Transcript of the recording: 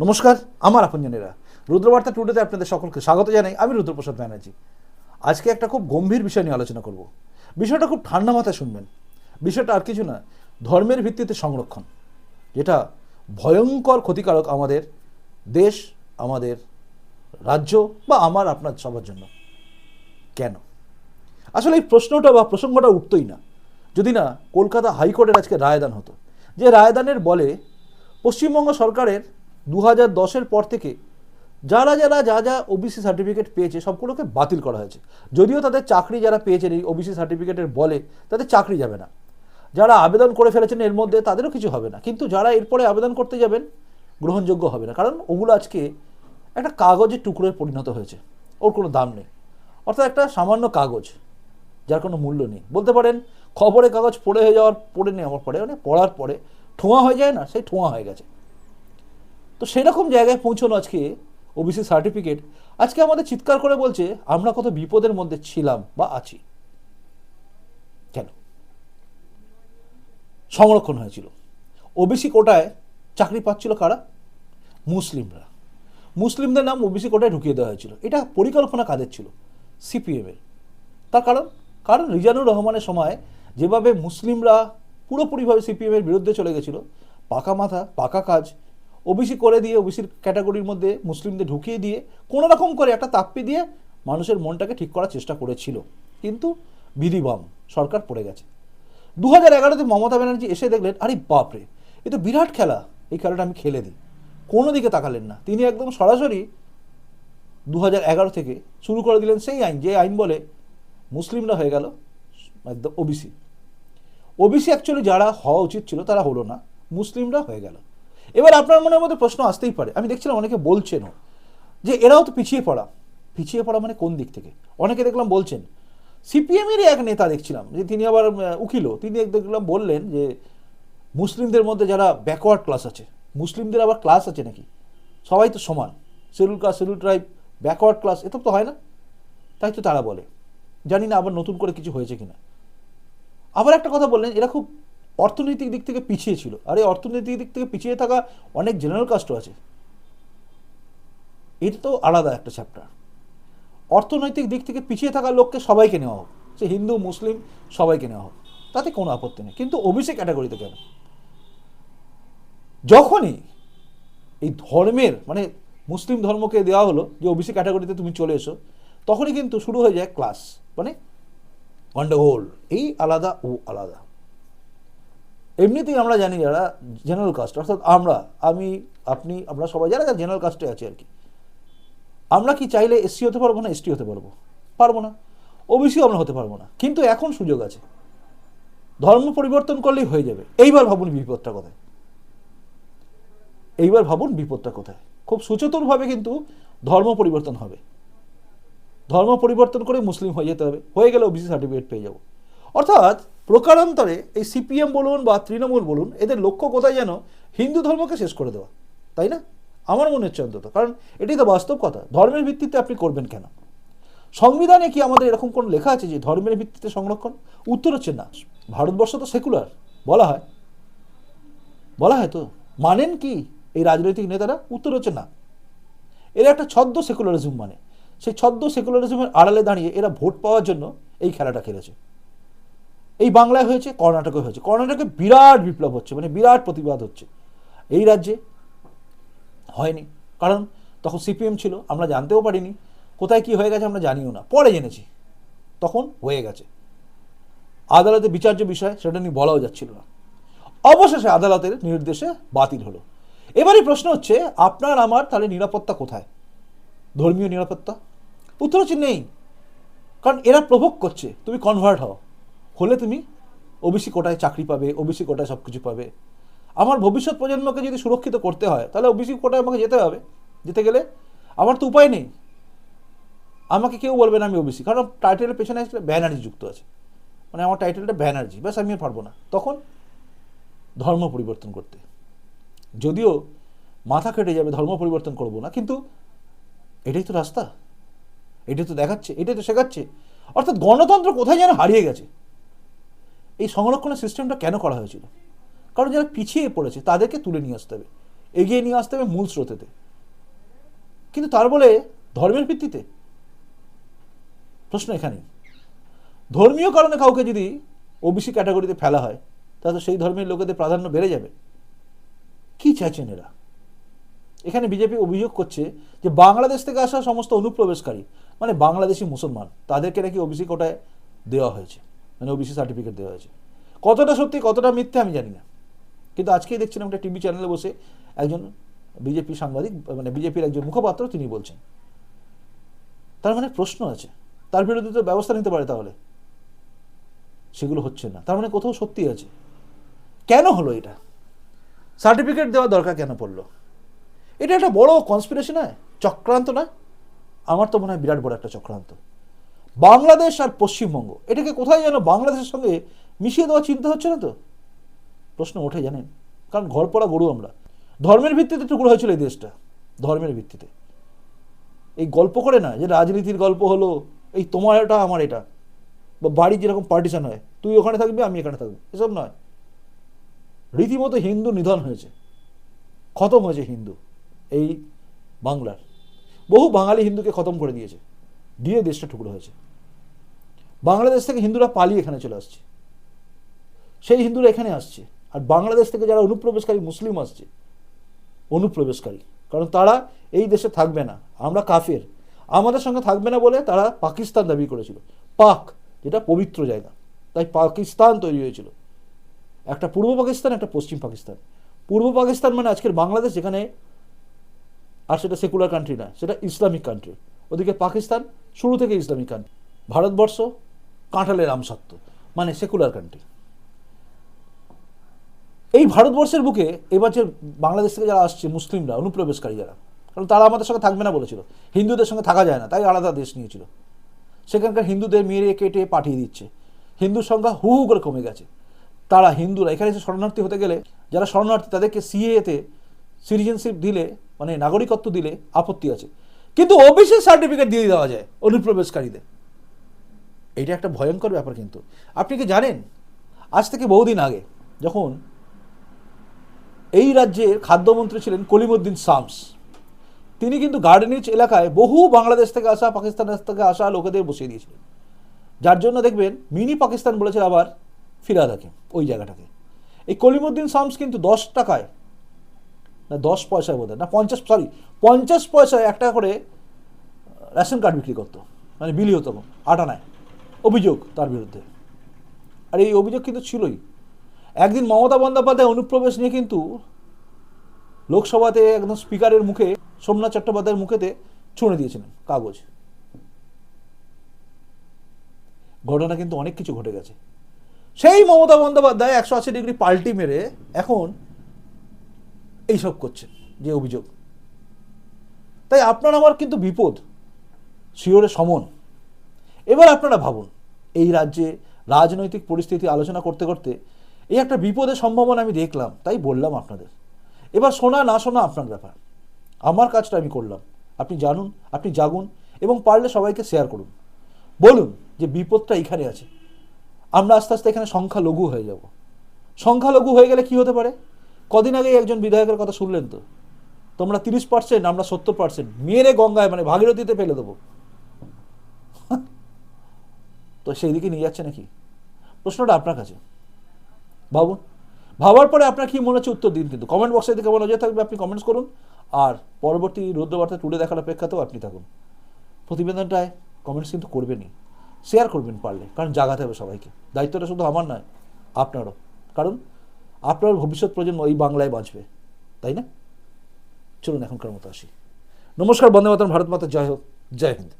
নমস্কার, আমার আপনজনেরা। রুদ্রবার্তা টুডেতে আপনাদের সকলকে স্বাগত জানাই। আমি রুদ্রপ্রসাদ ব্যানার্জি। আজকে একটা খুব গম্ভীর বিষয় নিয়ে আলোচনা করব। বিষয়টা খুব ঠান্ডা মাথায় শুনবেন। বিষয়টা আর কিছু না, ধর্মের ভিত্তিতে সংরক্ষণ, যেটা ভয়ঙ্কর ক্ষতিকারক আমাদের দেশ, আমাদের রাজ্য বা আমার আপনার সবার জন্য। কেন? আসলে এই প্রশ্নটা বা প্রসঙ্গটা উঠতই না। যদি না, কলকাতা হাইকোর্টের আজকে রায়দান হতো। যে রায়দানের বলে পশ্চিমবঙ্গ সরকারের দু হাজার দশের পর থেকে যারা যারা যা যা ওবিসি সার্টিফিকেট পেয়েছে, সবগুলোকে বাতিল করা হয়েছে। যদিও তাদের চাকরি যারা পেয়েছেন এই ওবিসি সার্টিফিকেটের বলে, তাদের চাকরি যাবে না। যারা আবেদন করে ফেলেছেন এর মধ্যে, তাদেরও কিছু হবে না। কিন্তু যারা এরপরে আবেদন করতে যাবেন, গ্রহণযোগ্য হবে না। কারণ ওগুলো আজকে একটা কাগজের টুকরোয় পরিণত হয়েছে। ওর কোনো দাম নেই। অর্থাৎ একটা সামান্য কাগজ, যার কোনো মূল্য নেই। বলতে পারেন, খবরের কাগজ পড়ে হয়ে যাওয়ার পড়ে নেওয়ার পরে। মানে পড়ার পরে ঠোঁয়া হয়ে যায় না, সেই ঠোঁয়া হয়ে গেছে। তো সেরকম জায়গায় পৌঁছানো আজকে ওবিসি সার্টিফিকেট আজকে আমাদের চিৎকার করে বলছে, আমরা কত বিপদের মধ্যে ছিলাম বা আছি। কেন? সংরক্ষণ হয়েছিল। ওবিসি কোটায় চাকরি পাচ্ছিল কারা? মুসলিমরা। মুসলিমদের নাম ওবিসি কোটায় ঢুকিয়ে দেওয়া হয়েছিল। এটা পরিকল্পনা কাদের ছিল? সিপিএমের তার কারণ? কারণ রিজানুর রহমানের সময় যেভাবে মুসলিমরা পুরোপুরিভাবে সিপিএমের বিরুদ্ধে চলে গেছিল, পাকা মাথা, পাকা কাজ ওবিসি করে দিয়ে, ওবিসির ক্যাটাগরির মধ্যে মুসলিমদের ঢুকিয়ে দিয়ে, কোনো রকম করে একটা তাপ্পি দিয়ে মানুষের মনটাকে ঠিক করার চেষ্টা করেছিল। কিন্তু বিধিবাম, সরকার পড়ে গেছে। দু হাজার এগারোতে মমতা ব্যানার্জি এসে দেখলেন, আরে বাপরে, এ তো বিরাট খেলা, এই খেলাটা আমি খেলে দিই। কোনো দিকে তাকালেন না। তিনি একদম সরাসরি দু হাজার এগারো থেকে শুরু করে দিলেন সেই আইন, যে আইন বলে মুসলিমরা হয়ে গেল, একদম ওবিসি। ওবিসি অ্যাকচুয়ালি যারা হওয়া উচিত ছিল, তারা হলো না, মুসলিমরা হয়ে গেল। এবার আপনার মনের মধ্যে প্রশ্ন আসতেই পারে। আমি দেখছিলাম অনেকে বলছেনও যে এরাও তো পিছিয়ে পড়া। পিছিয়ে পড়া মানে কোন দিক থেকে? অনেকে দেখলাম বলছেন সিপিএমেরই এক নেতা দেখছিলাম যে তিনি আবার উকিলও। তিনি এক দেখলাম বললেন যে মুসলিমদের মধ্যে যারা ব্যাকওয়ার্ড ক্লাস আছে, মুসলিমদের আবার ক্লাস আছে নাকি? সবাই তো সমান। Schedule caste schedule tribe backward class এসব তো হয় না। তাই তো তারা বলে। জানি না আবার নতুন করে কিছু হয়েছে কিনা। আবার একটা কথা বললেন, এরা খুব অর্থনৈতিক দিক থেকে পিছিয়ে ছিল। আর এই অর্থনৈতিক দিক থেকে পিছিয়ে থাকা অনেক জেনারেল কাস্টও আছে। এটা তো আলাদা একটা চ্যাপ্টার অর্থনৈতিক দিক থেকে পিছিয়ে থাকা লোককে সবাইকে নেওয়া হোক। সে হিন্দু, মুসলিম, সবাইকে নেওয়া হোক। তাতে কোনো আপত্তি নেই। কিন্তু ওবিসি ক্যাটাগরিতে কেন? যখনই এই ধর্মের মানে মুসলিম ধর্মকে দেওয়া হলো যে ওবিসি ক্যাটাগরিতে তুমি চলে এসো, তখনই কিন্তু শুরু হয়ে যায় ক্লাস মানে গন্ডগোল এই আলাদা ও আলাদা। এমনিতেই আমরা জানি যারা জেনারেল কাস্ট অর্থাৎ আমরা, আমি, আপনি, আমরা সবাই যারা যারা জেনারেল কাস্টে আছি আর কি, আমরা কি চাইলে এসসি হতে পারব না এসটি হতে পারব? পারব না। ওবিসিও আমরা হতে পারব না। কিন্তু এখন সুযোগ আছে। ধর্ম পরিবর্তন করলেই হয়ে যাবে। এইবার ভাবুন বিপদটা কোথায়? এইবার ভাবুন বিপদটা কোথায়? খুব সুচতুরভাবে কিন্তু ধর্ম পরিবর্তন হবে। ধর্ম পরিবর্তন করে মুসলিম হয়ে যেতে হবে। হয়ে গেলে ওবিসি সার্টিফিকেট পেয়ে যাব। অর্থাৎ প্রকারান্তরে এই সিপিএম বলুন বা তৃণমূল বলুন, এদের লক্ষ্য কোথায় যেন হিন্দু ধর্মকে শেষ করে দেওয়া, তাই না? আমার মনে হচ্ছে অন্তত, কারণ এটি তো বাস্তব কথা, ধর্মের ভিত্তিতে আপনি করবেন কেন? সংবিধানে কি আমাদের এরকম কোনো লেখা আছে যে ধর্মের ভিত্তিতে সংরক্ষণ? উত্তর হচ্ছে না, ভারতবর্ষ তো সেকুলার, বলা হয়। বলা হয় তো, মানেন কি এই রাজনৈতিক নেতারা? উত্তর হচ্ছে না। এরা একটা ছদ্ম সেকুলারিজম মানে সেই ছদ্ম সেকুলারিজমের আড়ালে দাঁড়িয়ে এরা ভোট পাওয়ার জন্য এই খেলাটা খেলেছে। এই বাংলায় হয়েছে, কর্ণাটকে হয়েছে। কর্ণাটকে বিরাট বিপ্লব হচ্ছে মানে বিরাট প্রতিবাদ হচ্ছে। এই রাজ্যে হয়নি। কারণ তখন সিপিএম ছিল, আমরা জানতেও পারিনি। কোথায় কি হয়ে গেছে আমরা জানিও না। পরে জেনেছি। তখন হয়ে গেছে। আদালতে বিচার্য বিষয়, সেটা নিয়ে বলাও যাচ্ছিল না। অবশেষে আদালতের নির্দেশে বাতিল হলো। এবারই প্রশ্ন হচ্ছে, আপনার, আমার, তাহলে নিরাপত্তা কোথায়? ধর্মীয় নিরাপত্তা? উত্তর হচ্ছে নেই। কারণ এরা প্রভোগ করছে। তুমি কনভার্ট হও। হলে তুমি ওবিসি কোটায় চাকরি পাবে, ওবিসি কোটায় সব কিছু পাবে। আমার ভবিষ্যৎ প্রজন্মকে যদি সুরক্ষিত করতে হয়, তাহলে ওবিসি কোটায় আমাকে যেতে হবে। যেতে গেলে আমার তো উপায় নেই। আমাকে কেউ বলবে না আমি ওবিসি। কারণ টাইটেলের পেছনে আসলে ব্যানার্জি যুক্ত আছে। মানে আমার টাইটেলটা ব্যানার্জি ব্যাস, আমি আর পারব না। তখন ধর্ম পরিবর্তন করতে। যদিও মাথা কেটে যাবে, ধর্ম পরিবর্তন করব না, কিন্তু এটাই তো রাস্তা। এটাই তো দেখাচ্ছে, এটাই তো শেখাচ্ছে। অর্থাৎ গণতন্ত্র কোথায় যেন হারিয়ে গেছে। এই সংরক্ষণের সিস্টেমটা কেন করা হয়েছিল? কারণ যারা পিছিয়ে পড়েছে, তাদেরকে তুলে নিয়ে আসতে হবে। এগিয়ে নিয়ে আসতে হবে মূল স্রোতেতে। কিন্তু তার বলে ধর্মের ভিত্তিতে? প্রশ্ন এখানেই। ধর্মীয় কারণে কাউকে যদি ওবিসি ক্যাটাগরিতে ফেলা হয়, তাহলে সেই ধর্মের লোকেদের প্রাধান্য বেড়ে যাবে। কি চাইছেন এরা? এখানে বিজেপি অভিযোগ করছে যে বাংলাদেশ থেকে আসা সমস্ত অনুপ্রবেশকারী মানে বাংলাদেশি মুসলমান, তাদেরকে নাকি ওবিসি কোটায় দেওয়া হয়েছে। মানে ওবিসি সার্টিফিকেট দেওয়া হয়েছে। কতটা সত্যি, কতটা মিথ্যে আমি জানি না। কিন্তু আজকেই দেখছিলাম একটা টিভি চ্যানেলে বসে একজন বিজেপি সাংবাদিক মানে বিজেপির একজন মুখপাত্র তিনি বলছেন। তার মানে প্রশ্ন আছে। তার বিরুদ্ধে তো ব্যবস্থা নিতে পারে তাহলে। সেগুলো হচ্ছে না। তার মানে কোথাও সত্যি আছে। কেন হলো এটা? সার্টিফিকেট দেওয়া দরকার কেন পড়ল? এটা একটা বড় কনস্পিরেশন নয়, চক্রান্ত না আমার তো মনে হয় বিরাট বড় একটা চক্রান্ত। বাংলাদেশ আর পশ্চিমবঙ্গ, এটাকে কোথায় যেন বাংলাদেশের সঙ্গে মিশিয়ে দেওয়ার চিন্তা হচ্ছে না তো? প্রশ্ন ওঠে জানেন, কারণ ঘর পড়া গরু আমরা। ধর্মের ভিত্তিতে টুকরো হয়েছিল এই দেশটা, ধর্মের ভিত্তিতে। এই গল্প করে না, যে রাজনীতির গল্প হলো, এই তোমার এটা আমার এটা, বা বাড়ির যেরকম পার্টিশন হয়, তুই ওখানে থাকবি, আমি এখানে থাকব, এসব নয়। রীতিমতো হিন্দু নিধন হয়েছে, খতম হয়েছে হিন্দু, এই বাংলার। বহু বাঙালি হিন্দুকে খতম করে দিয়েছে, দিয়ে দেশটা টুকরো হয়েছে। বাংলাদেশ থেকে হিন্দুরা পালিয়ে এখানে চলে আসছে। সেই হিন্দুরা এখানে আসছে। আর বাংলাদেশ থেকে যারা অনুপ্রবেশকারী মুসলিম আসছে, অনুপ্রবেশকারী, কারণ তারা এই দেশে থাকবে না। আমরা কাফের। আমাদের সঙ্গে থাকবে না বলে তারা পাকিস্তান দাবি করেছিল। পাক, যেটা পবিত্র জায়গা। তাই পাকিস্তান তৈরি হয়েছিল। একটা পূর্ব পাকিস্তান, একটা পশ্চিম পাকিস্তান। পূর্ব পাকিস্তান মানে আজকের বাংলাদেশ, যেখানে আর সেটা সেকুলার কান্ট্রি না, সেটা ইসলামিক কান্ট্রি ওদিকে পাকিস্তান, শুরু থেকে ইসলামিক কান্ট্রি ভারতবর্ষ কাঁঠালের আমসত্ব মানে সেকুলার কান্ট্রি এই ভারতবর্ষের বুকে এবার যে বাংলাদেশ থেকে যারা আসছে, মুসলিমরা, অনুপ্রবেশকারী যারা, কারণ তারা আমাদের সঙ্গে থাকবে না বলেছিল। হিন্দুদের সঙ্গে থাকা যায় না, তাই আলাদা দেশ নিয়েছিল। সেখানকার হিন্দুদের মেরে, কেটে পাঠিয়ে দিচ্ছে। হিন্দুর সংখ্যা হু হু করে কমে গেছে। তারা হিন্দুরা, এখানে এসে শরণার্থী হতে গেলে যারা শরণার্থী, তাদেরকে সিএতে সিটিজেনশিপ দিলে মানে নাগরিকত্ব দিলে, আপত্তি আছে। কিন্তু ওবিসি সার্টিফিকেট দিয়ে দেওয়া যায় অনুপ্রবেশকারীদের। এইটা একটা ভয়ঙ্কর ব্যাপার কিন্তু। আপনি কি জানেন? আজ থেকে বহুদিন আগে যখন এই রাজ্যের খাদ্যমন্ত্রী ছিলেন কলিমুদ্দিন শামস, তিনি কিন্তু গার্ডেনিচ এলাকায় বহু বাংলাদেশ থেকে আসা, পাকিস্তান থেকে আসা লোকেদের বসিয়ে দিয়েছিলেন। যার জন্য দেখবেন, মিনি পাকিস্তান বলেছে আবার ফিরাদ হাকিম ওই জায়গাটাকে। এই কলিমুদ্দিন শামস কিন্তু দশ টাকায়, না দশ পয়সায় বোধ না পঞ্চাশ সরি পঞ্চাশ পয়সায় এক টাকা করে রেশন কার্ড বিক্রি করতো মানে বিলি হতো আটানায় অভিযোগ তার বিরুদ্ধে। আর এই অভিযোগ কিন্তু ছিলই। একদিন মমতা বন্দ্যোপাধ্যায় অনুপ্রবেশ নিয়ে কিন্তু লোকসভাতে একদম স্পিকারের মুখে, সোমনাথ চট্টোপাধ্যায়ের মুখেতে ছুঁড়ে দিয়েছিলেন কাগজ। ঘটনা কিন্তু অনেক কিছু ঘটে গেছে। সেই মমতা বন্দ্যোপাধ্যায় একশো আশি ডিগ্রি পাল্টি মেরে এখন এইসব করছেন, যে অভিযোগ। তাই আপনার আমার কিন্তু বিপদ, শিওরে সমন। এবার আপনারা ভাবুন এই রাজ্যে রাজনৈতিক পরিস্থিতি আলোচনা করতে করতে এই একটা বিপদের সম্ভাবনা আমি দেখলাম, তাই বললাম আপনাদের। এবার শোনা না শোনা আপনার ব্যাপার। আমার কাজটা আমি করলাম। আপনি জানুন, আপনি জাগুন এবং পারলে সবাইকে শেয়ার করুন। বলুন যে বিপদটা এখানে আছে। আমরা আস্তে আস্তে এখানে সংখ্যালঘু হয়ে যাব। সংখ্যালঘু হয়ে গেলে কি হতে পারে? কদিন আগে একজন বিধায়কের কথা শুনলেন তো। তোমরা তিরিশ পার্সেন্ট আমরা সত্তর পার্সেন্ট মেরে গঙ্গায় মানে ভাগীরথীতে ফেলে দেবো। তো সেই দিকে নিয়ে যাচ্ছে নাকি? প্রশ্নটা আপনার কাছে। ভাবুন ভাবার পরে আপনার কি মনে হচ্ছে উত্তর দিন কিন্তু। কমেন্ট বক্সে দিকে নজর থাকবে, আপনি কমেন্টস করুন। আর পরবর্তী রুদ্রবার্তা তুলে দেখার অপেক্ষাতেও আপনি থাকুন। প্রতিবেদনটায় কমেন্টস কিন্তু করবেনই। শেয়ার করবেন পারলে, কারণ জাগাতে হবে সবাইকে। দায়িত্বটা শুধু আমার নয়, আপনারও। কারণ আপনার ভবিষ্যৎ প্রজন্ম এই বাংলায় বাঁচবে, তাই না? চলুন এখনকার মতো আসি। নমস্কার, বন্দে মাতরম, ভারত মাতা, জয় হোক। জয় হিন্দ।